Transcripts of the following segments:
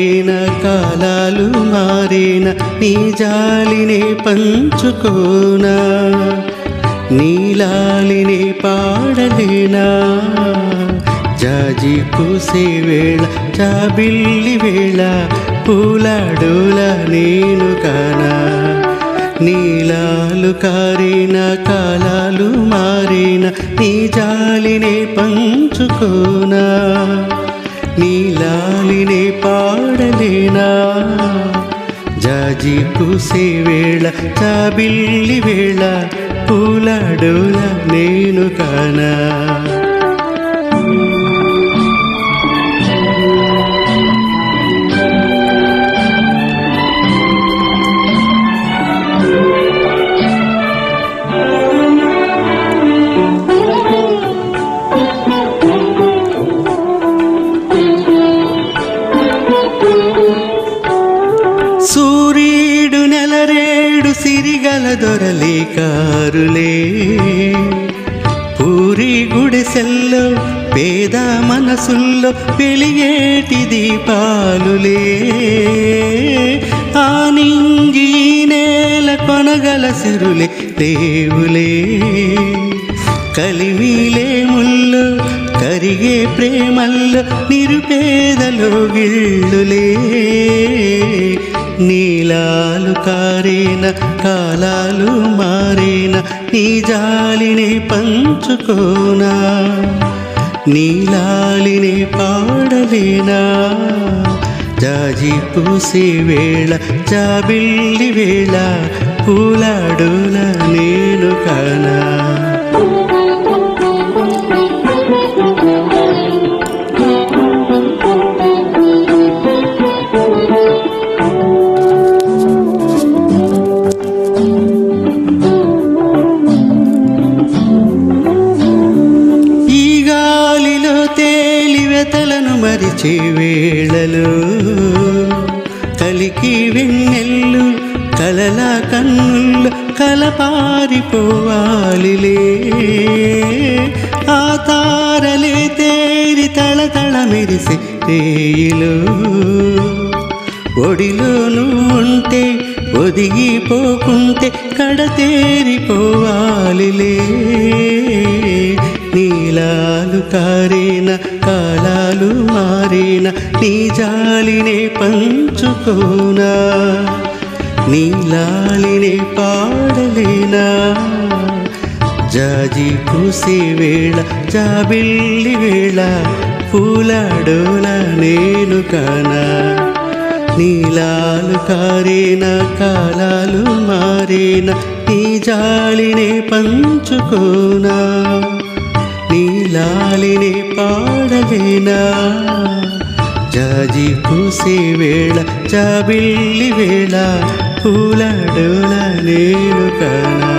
మారిన కాలాలు మారిన నీ జాలిని పంచుకోనా నీలాలిని పాడలేనా. జాజి పూసే వేళ జాబిల్లి వేళ పూలాడోల నేను కానా. నీలాలు కారిన కాలాలు మారిన నీ జాలిని పంచుకోనా. నీలాలినే పాడలేనా జాజి పూసే వేళ చాబిల్లి వేళ పూలాడోల నేను కానా గల దొరలేకారులే పూరి గుడిసెల్లో పేద మనసుల్లో పెలిగేటి దీపాలులే ఆనింగి నేల కొనగల సిరులే దేవులే కలిమిలేముల్లో కరిగే ప్రేమల్లో నిరుపేదలు గిళ్ళులే నీలాలు కారేన కాలాలు మారేన నీ జాలిని పంచుకోనా నీలాలిని పాడలేనా జాజి పూసే వేళ జాబిల్లి వేళ పూలాడుల కలికి వెన్నెల్లు కలల కన్నుల్లో కలపారిపోవాలిలే. ఆ తారలే తేరి తళతళ మెరిసే రేయిలో ఒడిలో నువ్వుంటే ఒదిగిపోకుంటే కడతేరిపోవాలిలే నీలాలు కారేన కాలాలు మారిన నీ జాలినే పంచుకోనా? నీలాలినే పాడలేనా? జాజి పూసే వేళ జాబిల్లి వేళ పూలాడోల నేను కానా? నీలాలు కారేన కాలాలు మారేన? నీ జాలినే పంచుకోనా? నీలాలినే పాడలేనా జాజి పూసే వేళ జాబిల్లి వేళ పూలాడోల నేను కానా?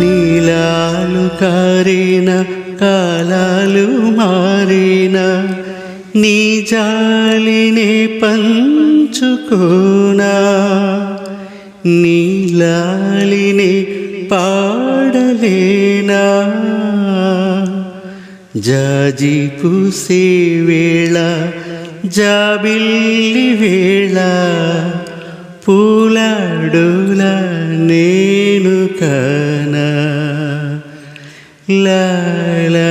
నీలాలు కారిన కాలాలు మారిన? నీ జాలినే పంచుకోనా? నీలాలినే పాడలే ಜಾಜಿಪುಸೆ ವೇಳ ಜಾಬಿಲ್ಲಿ ವೇಳ పూలాడుల నేను కానా లాలా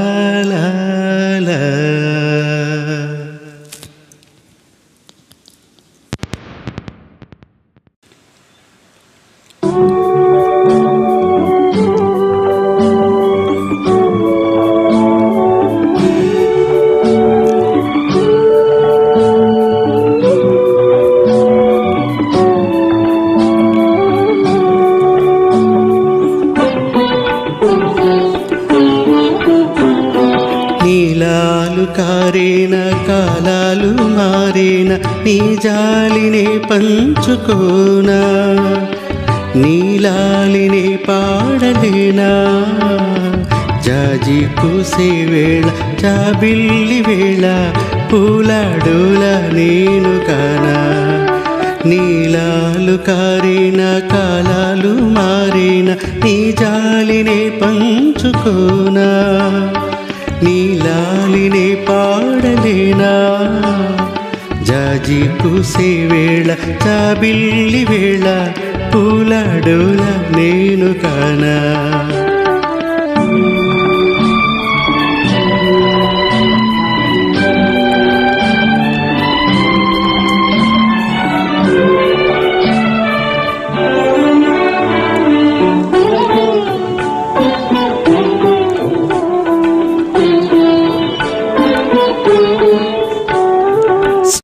కాలాలు మారిన నీ జాలినే పంచుకోనా? నీలాలినే పాడలేనా? జాజి పూసే వేళ జాబిల్లి వేళ పూలాడోల నేను కానా? నీలాలు కారిన కాలాలు మారిన నీ జాలినే పంచుకోనా? నీలాలినే పాడలేనా జాజి పూసే వేళ జాబిల్లి వేళ పూలాడోల నేను కానా